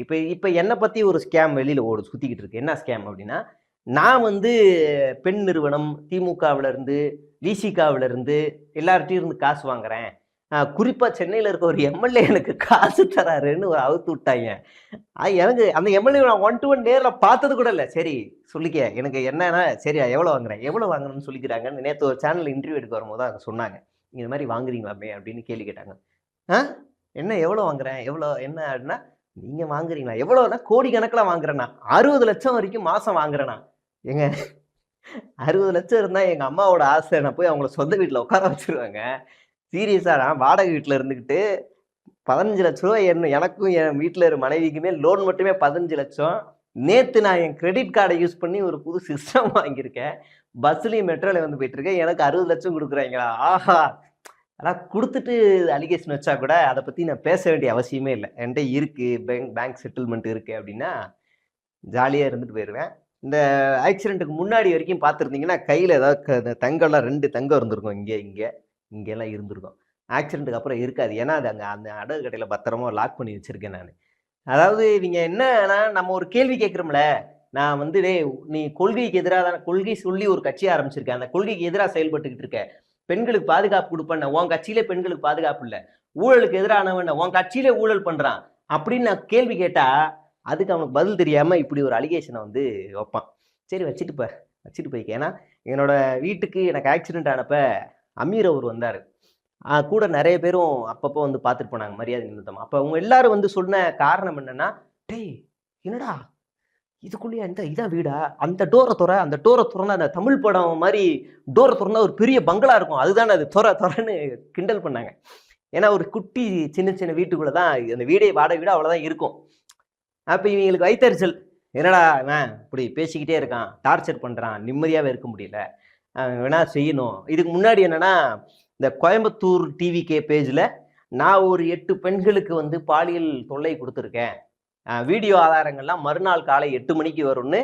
இருக்கு இப்போ இப்போ என்னை பற்றி ஒரு ஸ்கேம் வெளியில் ஓடு சுற்றிக்கிட்டு இருக்கு. என்ன ஸ்கேம் அப்படின்னா நான் வந்து பெண் நிறுவனம் திமுகவிலேருந்து விசிகாவிலேருந்து இருந்து எல்லார்ட்டையும் இருந்து காசு வாங்குறேன். குறிப்பாக சென்னையில் இருக்க ஒரு எம்எல்ஏ எனக்கு காசு தராருன்னு ஒரு அவுத்து விட்டாங்க. ஆ, எனக்கு அந்த எம்எல்ஏ நான் ஒன் டு ஒன் நேரில் பார்த்தது கூட இல்லை. சரி சொல்லிக்க. எனக்கு என்னன்னா சரியா எவ்வளோ வாங்குறேன்? எவ்வளோ வாங்குறேன்னு சொல்லிக்கிறாங்கன்னு நேற்று ஒரு சேனலில் இன்டர்வியூ எடுக்க வரும்போது அவங்க சொன்னாங்க. இந்த மாதிரி வாங்குறீங்களாமே? அப்படின்னு கேள்வி கேட்டாங்க. ஆ? என்ன எவ்வளோ வாங்குறேன்? எவ்வளோ என்ன? அப்படின்னா நீங்கள் வாங்குறீங்களா? எவ்வளவுனா கோடி கணக்கில் வாங்குறேண்ணா அறுபது லட்சம் வரைக்கும் மாதம் வாங்குறேண்ணா ஏங்க அறுபது லட்சம் இருந்தால் எங்கள் அம்மாவோட ஆசை நான் போய் அவங்கள சொந்த வீட்டில் உட்கார வச்சிருவாங்க. சீரியஸாக நான் வாடகை வீட்டில் இருந்துக்கிட்டு பதினஞ்சு லட்ச ரூபா என்ன எனக்கும் என் வீட்டில் இருக்க மனைவிக்குமே லோன் மட்டுமே பதினஞ்சு லட்சம். நேற்று நான் என் கிரெடிட் கார்டை யூஸ் பண்ணி ஒரு புது சிஸ்டம் வாங்கியிருக்கேன். பஸ்லேயும் மெட்ரோலையும் வந்து போயிட்டு இருக்கேன். எனக்கு அறுபது லட்சம் கொடுக்குறாங்களா? ஆஹா! ஆனால் கொடுத்துட்டு அலிகேஷன் வச்சா கூட அதை பற்றி நான் பேச வேண்டிய அவசியமே இல்லை. என்கிட்ட இருக்குது பேங்க் பேங்க் செட்டில்மெண்ட் இருக்குது அப்படின்னா ஜாலியாக இருந்துட்டு போயிடுவேன் இந்த ஆக்சிடென்ட்டுக்கு முன்னாடி வரைக்கும் பார்த்துருந்தீங்கன்னா கையில் ஏதாவது க- தங்கம்லாம் ரெண்டு தங்கம் இருந்திருக்கும். இங்கே இங்கே இங்கெல்லாம் இருந்திருக்கும். ஆக்சிடென்ட்டுக்கு அப்புறம் இருக்காது. ஏன்னா அது அங்கே அந்த அடகு கடையில் பத்திரமா லாக் பண்ணி வச்சுருக்கேன் நான். அதாவது இவங்க என்னன்னா நம்ம ஒரு கேள்வி கேட்குறோம்ல. நான் வந்து டே நீ கொள்கைக்கு எதிராக தானே கொள்கை சொல்லி ஒரு கட்சி ஆரம்பிச்சிருக்கேன் அந்த கொள்கைக்கு எதிராக செயல்பட்டுக்கிட்டு இருக்கேன் பெண்களுக்கு பாதுகாப்பு கொடுப்பேன் உன் கட்சியிலே பெண்களுக்கு பாதுகாப்பு இல்லை. ஊழலுக்கு எதிரானவன் உன் கட்சியிலே ஊழல் பண்ணுறான் அப்படின்னு நான் கேள்வி கேட்டா அதுக்கு அவனுக்கு பதில் தெரியாம இப்படி ஒரு அலிகேஷனை வந்து வைப்பான். சரி வச்சுட்டு போ வச்சுட்டு போய்க்க. ஏன்னா என்னோட வீட்டுக்கு எனக்கு ஆக்சிடென்ட் ஆனப்ப அமீர் அவர் வந்தார். கூட நிறைய பேரும் அப்பப்போ வந்து பார்த்துட்டு போனாங்க மரியாதை நிமித்தம். அப்போ அவங்க எல்லாரும் வந்து சொன்ன காரணம் என்னன்னா டேய் என்னடா? இதுக்குள்ளேயே இந்த இதான் வீடா அந்த டோரை துற அந்த டோரை திறந்தா அந்த தமிழ் படம் மாதிரி டோரை திறந்தா ஒரு பெரிய பங்களா இருக்கும். அதுதானே அது துற துறன்னு கிண்டல் பண்ணாங்க. ஏன்னா ஒரு குட்டி சின்ன சின்ன வீட்டுக்குள்ளே தான் அந்த வீடே வாடகை வீடு அவ்வளோதான் இருக்கும். அப்போ இவங்களுக்கு வைத்தறிச்சல். என்னடா அவன் இப்படி பேசிக்கிட்டே இருக்கான் டார்ச்சர் பண்ணுறான் நிம்மதியாகவே இருக்க முடியல. வேணா செய்யணும். இதுக்கு முன்னாடி என்னென்னா இந்த கோயம்புத்தூர் டிவிகே பேஜில் நான் ஒரு எட்டு பெண்களுக்கு வந்து பாலியல் தொல்லை கொடுத்துருக்கேன். வீடியோ ஆதாரங்கள்லாம் மறுநாள் காலை எட்டு மணிக்கு வரும்னு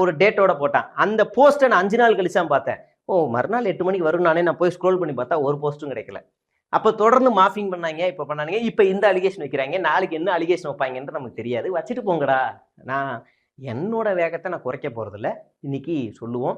ஒரு டேட்டோட போட்டான். அந்த போஸ்ட்டை நான் அஞ்சு நாள் கழிச்சு தான் பார்த்தேன். ஓ மறுநாள் எட்டு மணிக்கு வரும் நானே நான் போய் ஸ்க்ரோல் பண்ணி பார்த்தா ஒரு போஸ்ட்டும் கிடைக்கல. அப்போ தொடர்ந்து மாஃபிங் பண்ணாங்க இப்போ பண்ணாங்க இப்போ இந்த அலிகேஷன் வைக்கிறாங்க. நாளைக்கு என்ன அலிகேஷன் வைப்பாங்கன்றது நமக்கு தெரியாது. வச்சுட்டு போங்கடா. நான் என்னோட வேகத்தை நான் குறைக்க போகிறதில்ல இன்னைக்கு சொல்லுவோம்.